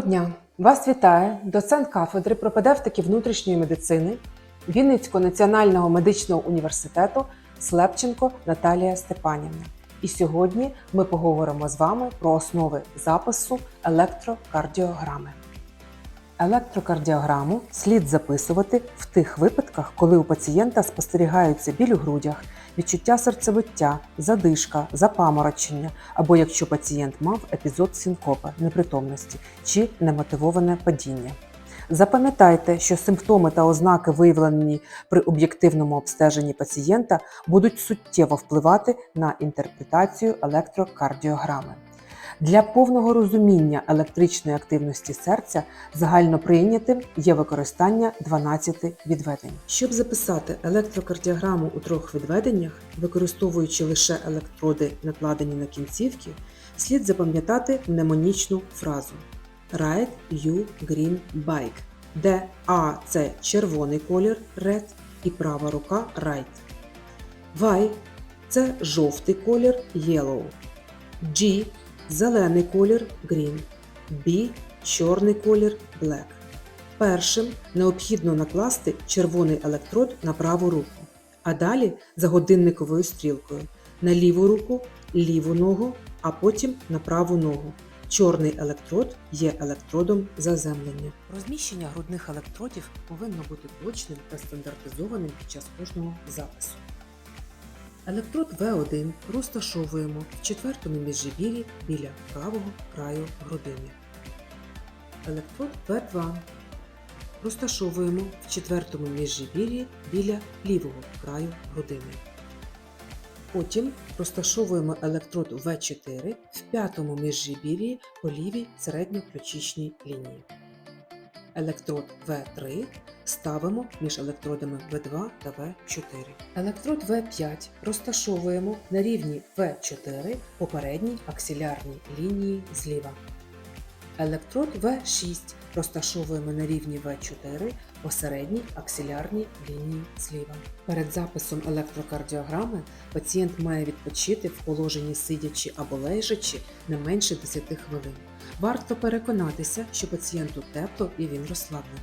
дня! Вас вітає доцент кафедри пропедевтики внутрішньої медицини Вінницького національного медичного університету Слепченко Наталія Степанівна. І сьогодні ми поговоримо з вами про основи запису електрокардіограми. Електрокардіограму слід записувати в тих випадках, коли у пацієнта спостерігаються біль у грудях, відчуття серцебиття, задишка, запаморочення, або якщо пацієнт мав епізод синкопи, непритомності чи немотивоване падіння. Запам'ятайте, що симптоми та ознаки, виявлені при об'єктивному обстеженні пацієнта, будуть суттєво впливати на інтерпретацію електрокардіограми. Для повного розуміння електричної активності серця загально прийнятим є використання 12 відведень. Щоб записати електрокардіограму у трьох відведеннях, використовуючи лише електроди, накладені на кінцівки, слід запам'ятати мнемонічну фразу Right You Green Bike, де А це червоний колір Red і права рука Right. Y це жовтий колір Yellow. G зелений колір Green, B чорний колір Black. Першим необхідно накласти червоний електрод на праву руку, а далі за годинниковою стрілкою на ліву руку, ліву ногу, а потім на праву ногу. Чорний електрод є електродом заземлення. Розміщення грудних електродів повинно бути точним та стандартизованим під час кожного запису. Електрод В1 розташовуємо в четвертому міжжибір'ї біля правого краю грудини. Електрод В2 розташовуємо в четвертому міжжибір'ї біля лівого краю грудини. Потім розташовуємо електрод В4 в п'ятому міжжибір'ї по лівій середньоключичній лінії. Електрод В3 ставимо між електродами В2 та В4. Електрод В5 розташовуємо на рівні В4 по передній аксилярній лінії зліва. Електрод В6 розташовуємо на рівні В4 по середній аксилярній лінії зліва. Перед записом електрокардіограми пацієнт має відпочити в положенні сидячи або лежачи не менше 10 хвилин. Варто переконатися, що пацієнту тепло і він розслаблений.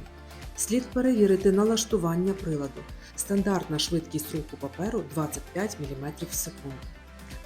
Слід перевірити налаштування приладу. Стандартна швидкість руху паперу 25 мм в секунду.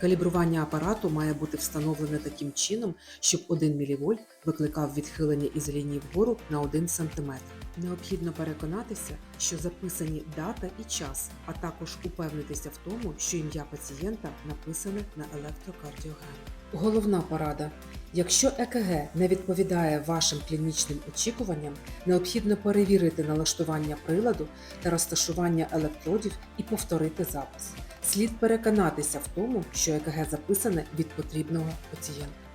Калібрування апарату має бути встановлене таким чином, щоб 1 мВ викликав відхилення із лінії вгору на 1 см. Необхідно переконатися, що записані дата і час, а також упевнитися в тому, що ім'я пацієнта написане на електрокардіограмі. Головна порада. Якщо ЕКГ не відповідає вашим клінічним очікуванням, необхідно перевірити налаштування приладу та розташування електродів і повторити запис. Слід переконатися в тому, що ЕКГ записане від потрібного пацієнта.